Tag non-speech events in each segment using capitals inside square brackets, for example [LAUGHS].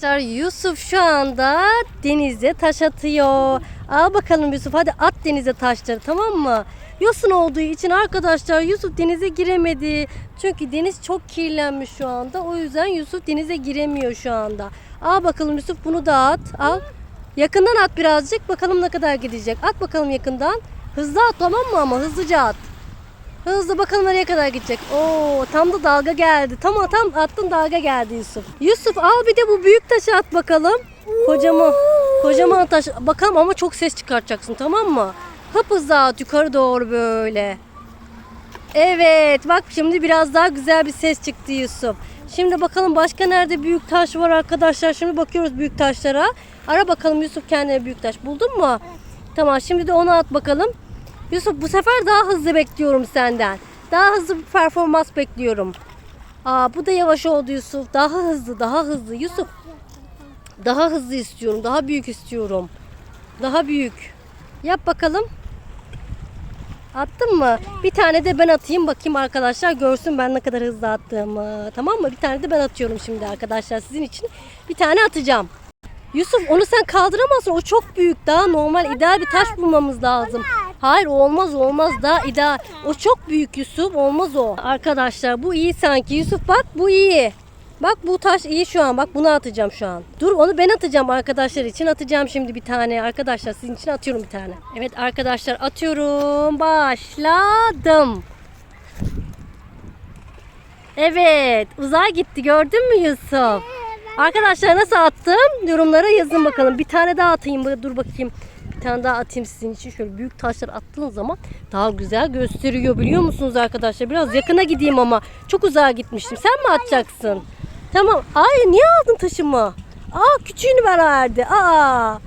Arkadaşlar Yusuf şu anda denize taş atıyor. Al bakalım Yusuf hadi at denize taşları tamam mı? Yosun olduğu için arkadaşlar Yusuf denize giremedi. Çünkü deniz çok kirlenmiş şu anda. O yüzden Yusuf denize giremiyor şu anda. Al bakalım Yusuf bunu da at. Al. Yakından at birazcık. Bakalım ne kadar gidecek. At bakalım yakından. Hızlı at tamam mı ama hızlıca at. Hızlı bakalım nereye kadar gidecek. Oo tam da dalga geldi. Tamam tam attın dalga geldi Yusuf. Yusuf al bir de bu büyük taşı at bakalım. Kocaman. Kocaman taş. Bakalım ama çok ses çıkartacaksın tamam mı? Hıp hızlı at yukarı doğru böyle. Evet bak şimdi biraz daha güzel bir ses çıktı Yusuf. Şimdi bakalım başka nerede büyük taş var arkadaşlar. Şimdi bakıyoruz büyük taşlara. Ara bakalım Yusuf kendine büyük taş. Buldun mu? Tamam şimdi de onu at bakalım. Yusuf bu sefer daha hızlı bekliyorum senden. Daha hızlı bir performans bekliyorum. Aa bu da yavaş oldu Yusuf. Daha hızlı, daha hızlı. Yusuf daha hızlı istiyorum. Daha büyük istiyorum. Daha büyük. Yap bakalım. Attın mı? Bir tane de ben atayım bakayım arkadaşlar görsün ben ne kadar hızlı attığımı. Tamam mı? Bir tane de ben atıyorum şimdi arkadaşlar sizin için. Bir tane atacağım. Yusuf onu sen kaldıramazsın. O çok büyük. Daha normal ideal bir taş bulmamız lazım. Hayır olmaz olmaz. Daha ideal. O çok büyük Yusuf. Olmaz o. Arkadaşlar bu iyi sanki. Yusuf bak bu iyi. Bak bu taş iyi şu an. Bak bunu atacağım şu an. Dur onu ben atacağım arkadaşlar için. Atacağım şimdi bir tane. Arkadaşlar sizin için atıyorum bir tane. Evet arkadaşlar atıyorum. Başladım. Evet uzağa gitti gördün mü Yusuf? Arkadaşlar nasıl attım? Yorumlara yazın bakalım. Bir tane daha atayım. Dur bakayım. Bir tane daha atayım sizin için. Şöyle büyük taşlar attığınız zaman daha güzel gösteriyor biliyor musunuz arkadaşlar? Biraz yakına gideyim ama. Çok uzağa gitmiştim. Sen mi atacaksın? Tamam. Ay niye aldın taşımı? Aa küçüğünü ver verdi. Aa.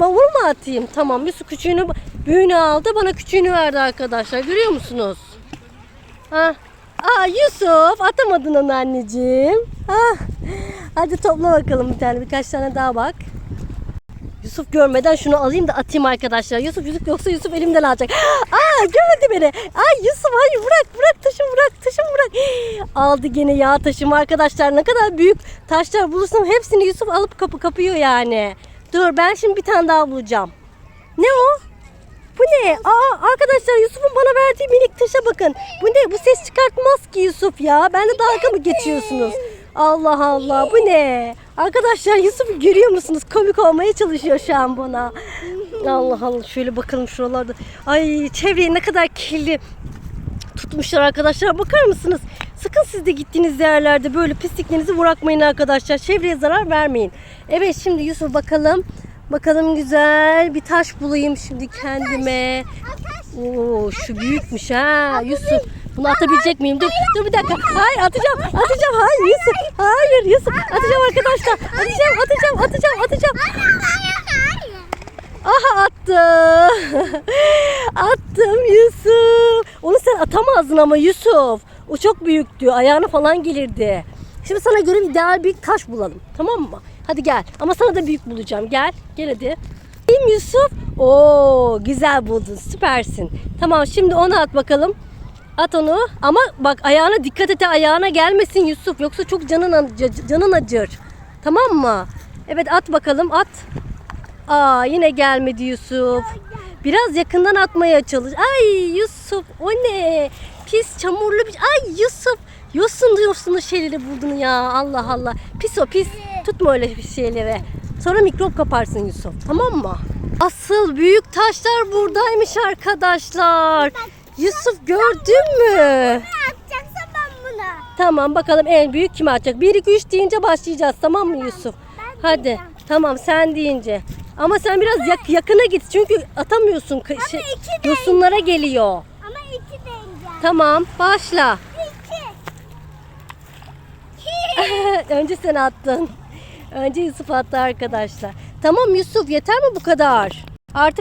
Bavul mu atayım? Tamam Yusuf küçüğünü büyüğünü aldı bana küçüğünü verdi arkadaşlar. Görüyor musunuz? Ha. Aa Yusuf atamadın onu anneciğim. Ah. Hadi topla bakalım bir tane birkaç tane daha bak. Yusuf görmeden şunu alayım da atayım arkadaşlar. Yusuf Yusuf yoksa Yusuf elimden alacak. [GASPS] Aa görmedi beni. Ay Yusuf hayır bırak bırak taşım bırak taşım bırak. [GASPS] Aldı gene yağ taşımı arkadaşlar. Ne kadar büyük taşlar bulursam hepsini Yusuf alıp kapı kapıyor yani. Dur ben şimdi bir tane daha bulacağım. Ne o? Bu ne? Aa arkadaşlar Yusuf'un bana verdiği minik taşa bakın. Bu ne? Bu ses çıkartmaz ki Yusuf ya. Ben de dalga mı geçiyorsunuz? Allah Allah bu ne? Arkadaşlar Yusuf'u görüyor musunuz? Komik olmaya çalışıyor şu an buna. Allah Allah şöyle bakalım şuralarda. Ay çevreyi ne kadar kirli tutmuşlar arkadaşlar. Bakar mısınız? Sakın siz de gittiğiniz yerlerde böyle pisliklerinizi bırakmayın arkadaşlar. Çevreye zarar vermeyin. Evet şimdi Yusuf bakalım. Bakalım güzel bir taş bulayım şimdi kendime. Oo şu büyükmüş ha Yusuf. Bunu atabilecek miyim? Dur, dur bir dakika. Hayır atacağım. Atacağım. Hayır Yusuf. Hayır Yusuf. Atacağım arkadaşlar. Atacağım, atacağım, atacağım, atacağım. Aha attım. [LAUGHS] Attım Yusuf. Onu sen atamazdın ama Yusuf. O çok büyüktü. Ayağına falan gelirdi. Şimdi sana göre ideal bir taş bulalım. Tamam mı? Hadi gel. Ama sana da büyük bulacağım. Gel. Gel hadi. Mi Yusuf? Oo, güzel buldun. Süpersin. Tamam şimdi onu at bakalım. At onu. Ama bak ayağına dikkat et. Ayağına gelmesin Yusuf. Yoksa çok canın, acı- canın acır. Tamam mı? Evet at bakalım. At. Aa yine gelmedi Yusuf. Biraz yakından atmaya çalış. Ay Yusuf o ne? Pis çamurlu bir Ay Yusuf. Yosunlu yosunlu şeyleri buldun ya. Allah Allah. Pis o pis. Tutma öyle şeyleri. Sonra mikrop kaparsın Yusuf. Tamam mı? Asıl büyük taşlar buradaymış arkadaşlar. Yusuf gördün mü? Atacaksa ben bunu. Tamam bakalım en büyük kim atacak? 1 2 3 deyince başlayacağız tamam mı Yusuf? Hadi. Tamam sen deyince. Ama sen biraz yak- yakına git çünkü atamıyorsun. Kı- Şey, iki de- yosunlara geliyor. Ama iki deneyeceğim. Tamam başla. İki. [LAUGHS] Önce sen attın. Önce Yusuf attı arkadaşlar. Tamam Yusuf yeter mi bu kadar? Artık